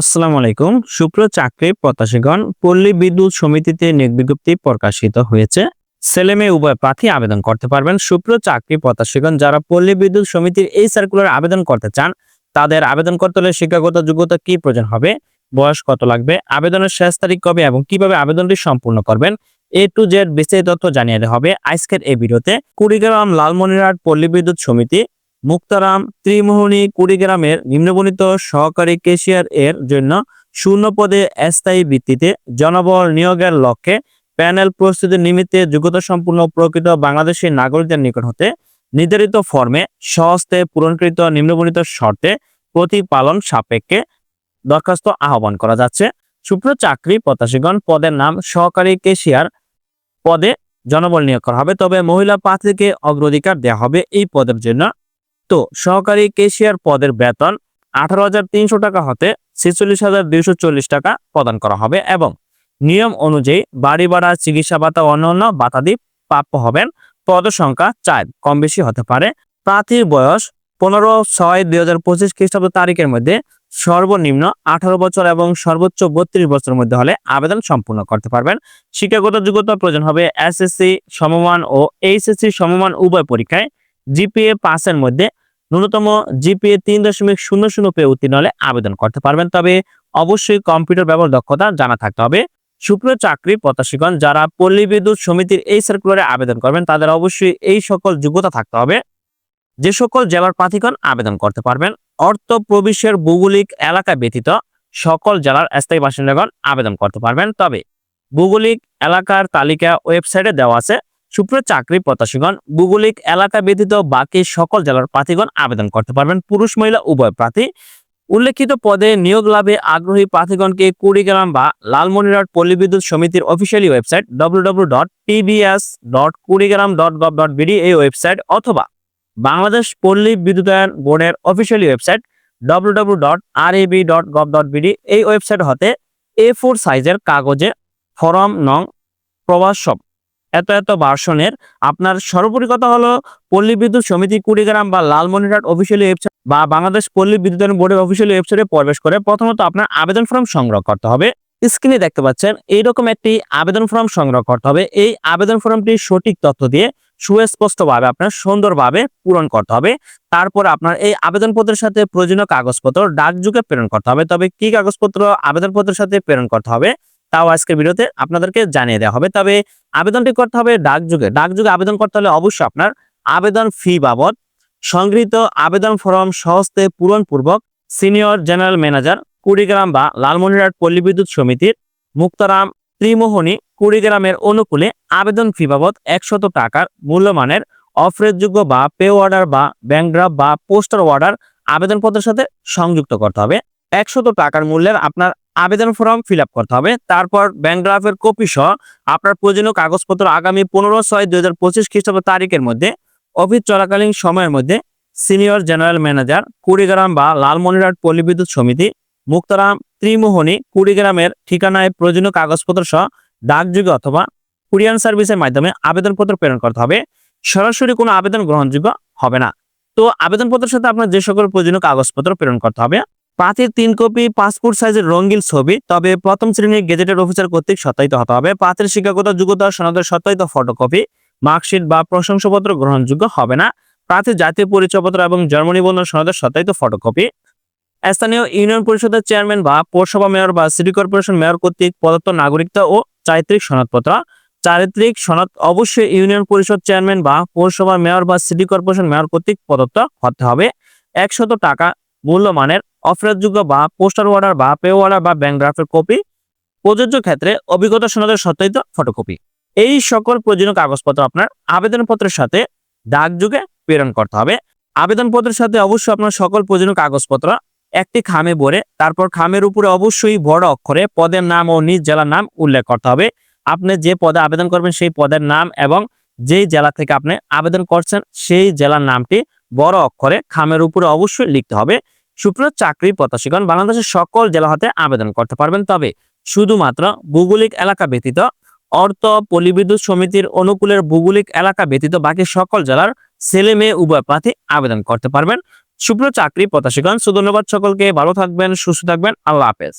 আসসালামু আলাইকুম। সুপ্র চাকরি প্রত্যাশীগণ, পল্লী বিদ্যুৎ সমিতিতে নিয়োগ বিজ্ঞপ্তি প্রকাশিত হয়েছে। ছেলে মেয়ে উভয় প্রার্থী আবেদন করতে পারবেন। সুপ্র চাকরি প্রত্যাশীগণ, যারা পল্লী বিদ্যুৎ সমিতির এই সার্কুলার আবেদন করতে চান, তাদের আবেদন করতে হলে শিক্ষাগত যোগ্যতা কি প্রয়োজন হবে, বয়স কত লাগবে, আবেদনের শেষ তারিখ কবে এবং কীভাবে আবেদনটি সম্পূর্ণ করবেন, এ টু জেড বিস্তারিত তথ্য জানিয়ে হবে আজকের এই ভিডিওতে। কুড়িগ্রাম লালমনিরহাট পল্লী বিদ্যুৎ সমিতি মুক্তারাম ত্রিমোহনী কুড়িগ্রামের নিম্নবর্ণিত সহকারী কেশিয়ার এর জন্য শূন্য পদে স্থায়ী ভিত্তিতে জনবল নিয়োগের লক্ষ্যে প্যানেল প্রস্তুতির নিমিত্তে যোগ্যতা সম্পূর্ণ প্রকৃত বাংলাদেশী নাগরিকদের নিকট হতে নির্ধারিত ফর্মে সহস্তে পূরণকৃত নিম্নবর্ণিত শর্তে প্রতিপালন সাপেক্ষে দরখাস্ত আহ্বান করা যাচ্ছে। সুপ্র চাকরি প্রত্যাশীগণ পদের নাম সহকারী কেশিয়ার পদে জনবল নিয়োগ করা হবে, তবে মহিলা প্রার্থীকে অগ্রাধিকার দেওয়া হবে এই পদের জন্য। তো সহকারী কেশিয়ার পদের বেতন আঠারো হাজার তিনশো টাকা হতে ছেচল্লিশ হাজার দুইশো চল্লিশ টাকা প্রদান করা হবে এবং নিয়ম অনুযায়ী বাড়ি ভাড়া, চিকিৎসা ভাতা, অন্যান্য ভাতাদি প্রাপ্য হবেন। পদ সংখ্যা চার, কম বেশি হতে পারে। প্রার্থীর বয়স পনেরো ছয় দুই হাজার পঁচিশ খ্রিস্টাব্দ তারিখের মধ্যে সর্বনিম্ন আঠারো বছর এবং সর্বোচ্চ বত্রিশ বছরের মধ্যে হলে আবেদন সম্পূর্ণ করতে পারবেন। শিক্ষাগত যোগ্যতা প্রয়োজন হবে এসএসসি সমমান ও এইচএসসি সমমান উভয় পরীক্ষায়। জিপিএ পাসের মধ্যে ন্যূনতম জিপিএ তিন দশমিক শূন্য শূন্য পেয়ে উত্তীর্ণ হলে আবেদন করতে পারবেন। তবে অবশ্যই কম্পিউটার ব্যবহার দক্ষতা জানা থাকতে হবে। সুপ্রিয় চাকরি প্রত্যাশীগণ, যারা পল্লী বিদ্যুৎ সমিতির এই সার্কুলারে আবেদন করবেন, তাদের অবশ্যই এই সকল যোগ্যতা থাকতে হবে। যে সকল জেলার প্রার্থীগণ আবেদন করতে পারবেন, অর্থ প্রবেশের ভৌগোলিক এলাকা ব্যতীত সকল জেলার স্থায়ী বাসিন্দাগণ আবেদন করতে পারবেন। তবে ভৌগোলিক এলাকার তালিকা ওয়েবসাইটে দেওয়া আছে। সুপ্রিয় চাকরি প্রত্যাশীগণ ভৌগোলিক এলাকা ব্যতীত বাকি সকল জেলার প্রার্থীগণ আবেদন করতে পারবেন। পুরুষ, মহিলা, উভয় প্রার্থী। উল্লেখিত পদে নিয়োগ লাভে আগ্রহী প্রার্থীগণকে কুড়িগ্রাম বা লালমনিরহাট পল্লী বিদ্যুৎ সমিতির অফিসিয়ালি ওয়েবসাইট বিডি এই ওয়েবসাইট অথবা বাংলাদেশ পল্লী বিদ্যুতায়ন বোর্ডের অফিসিয়ালি ওয়েবসাইট বিডি এই ওয়েবসাইট হতে এ ফোর সাইজের কাগজে ফরম নং প্রবাস সব এত এত ভার্সনের। আপনার সর্বোপরি কথা হলো পল্লী বিদ্যুৎ সমিতি কুড়িগ্রাম বা লালমনিরহাট অফিসিয়ালি ওয়েবসাইট বা বাংলাদেশ পল্লী বিদ্যুতায়ন বোর্ডের অফিসিয়ালি ওয়েবসাইটে প্রবেশ করে প্রথমত আপনার আবেদন ফর্ম সংগ্রহ করতে হবে। স্ক্রিনে দেখতে পাচ্ছেন, এইরকম একটি আবেদন ফর্ম সংগ্রহ করতে হবে। এই আবেদন ফর্মটি সঠিক তথ্য দিয়ে সুস্পষ্টভাবে আপনার সুন্দরভাবে পূরণ করতে হবে। তারপর আপনার এই আবেদনপত্রের সাথে প্রয়োজনীয় কাগজপত্র ডাকযুগে প্রেরণ করতে হবে। তবে কি কাগজপত্র আবেদনপত্রের সাথে প্রেরণ করতে হবে? তাও আজকের ভিডিওতে আপনাদেরকে জানিয়ে দেওয়া হবে। তবে আবেদনটি করতে হবে ডাকযুগে ডাকযুগে আবেদন করতে হলে অবশ্যই আপনার আবেদন ফি বাবদ সংগৃহীত আবেদন ফর্ম সহস্তে পূরণপূর্বক সিনিয়র জেনারেল ম্যানেজার কুড়িগ্রাম বা লালমনিরহাট পল্লী বিদ্যুৎ সমিতির মুক্তারাম ত্রিমোহনী কুড়িগ্রামের অনুকূলে আবেদন ফি বাবদ একশত টাকার মূল্যমানের অফরেজযোগ্য বা পে অর্ডার বা ব্যাংক ড্রাফট বা পোস্টার অর্ডার আবেদনপত্রের সাথে সংযুক্ত করতে হবে। একশত টাকার মূল্যের আপনার আবেদন ফর্ম ফিল করতে হবে। তারপর ব্যাংক ড্রাফের কপি সহ আপনার প্রয়োজনীয় কাগজপত্র আগামী পনেরো ছয় দুই হাজার পঁচিশ খ্রিস্টাব্দ তারিখের মধ্যে অফিস চলাকালীন সময়ের মধ্যে সিনিয়র জেনারেল ম্যানেজার কুড়িগ্রাম বা লালমনিরহাট পল্লী বিদ্যুৎ সমিতি, মুক্তারাম ত্রিমোহনী, কুড়িগ্রামের ঠিকানায় প্রয়োজনীয় কাগজপত্র সহ ডাকযোগে অথবা কুরিয়ান সার্ভিসের মাধ্যমে আবেদনপত্র প্রেরণ করতে হবে। সরাসরি কোনো আবেদন গ্রহণযোগ্য হবে না। তো আবেদনপত্রের সাথে আপনার যে সকল প্রয়োজনীয় কাগজপত্র প্রেরণ করতে হবে প্রার্থীর তিন কপি পাসপোর্ট সাইজের রঙিন ছবি, তবে প্রথম শ্রেণির গেজেটেড অফিসার কর্তৃক সত্যায়িত হতে হবে। প্রার্থীর শিক্ষাগত, যোগ্যতা, সনদের সত্যায়িত ফটোকপি, মার্কশিট বা প্রশংসাপত্র গ্রহণযোগ্য হবে না। প্রার্থীর জাতীয় পরিচয়পত্র এবং জন্ম নিবন্ধন সনদের সত্যায়িত ফটোকপি। স্থানীয় ইউনিয়ন পরিষদের চেয়ারম্যান বা পৌরসভা মেয়র বা সিটি কর্পোরেশন মেয়র কর্তৃক প্রদত্ত নাগরিকতা ও চারিত্রিক সনদপত্র। চারিত্রিক সনদ অবশ্যই ইউনিয়ন পরিষদ চেয়ারম্যান বা পৌরসভার মেয়র বা সিটি কর্পোরেশন মেয়র কর্তৃক প্রদত্ত হতে হবে। একশত টাকা মূল্যমানের অফারযোগ্য বা পোস্টার অর্ডার বা পে অর্ডার বা ব্যাংক ড্রাফটের কপি, প্রযোজ্য ক্ষেত্রে অভিজ্ঞতা সনদের সত্যায়িত ফটোকপি। এই সকল প্রয়োজনীয় কাগজপত্র আপনার আবেদনপত্রের সাথে ডাকযুগে প্রেরণ করতে হবে। আবেদনপত্রের সাথে অবশ্যই আপনার সকল প্রয়োজনীয় কাগজপত্র একটি খামে ভরে, তারপর খামের উপরে অবশ্যই বড় অক্ষরে পদের নাম ও নিজ জেলার নাম উল্লেখ করতে হবে। আপনি যে পদে আবেদন করবেন সেই পদের নাম এবং যেই জেলা থেকে আপনি আবেদন করছেন সেই জেলার নামটি বড় অক্ষরে খামের উপরে অবশ্যই লিখতে হবে, সুপ্রিয় চাকরি প্রত্যাশীগণ, বাংলাদেশের সকল জেলা হতে আবেদন করতে পারবেন। তবে শুধুমাত্র ভৌগোলিক এলাকা ব্যতীত অর্থ পলিবিদ্যুৎ সমিতির অনুকূলের ভৌগোলিক এলাকা ব্যতীত বাকি সকল জেলার ছেলে মেয়ে উভয় প্রার্থী আবেদন করতে পারবেন। সুপ্র চাকরি প্রত্যাশীগণ সো ধন্যবাদ সকলকে, ভালো থাকবেন, সুস্থ থাকবেন, আল্লাহ হাফেজ।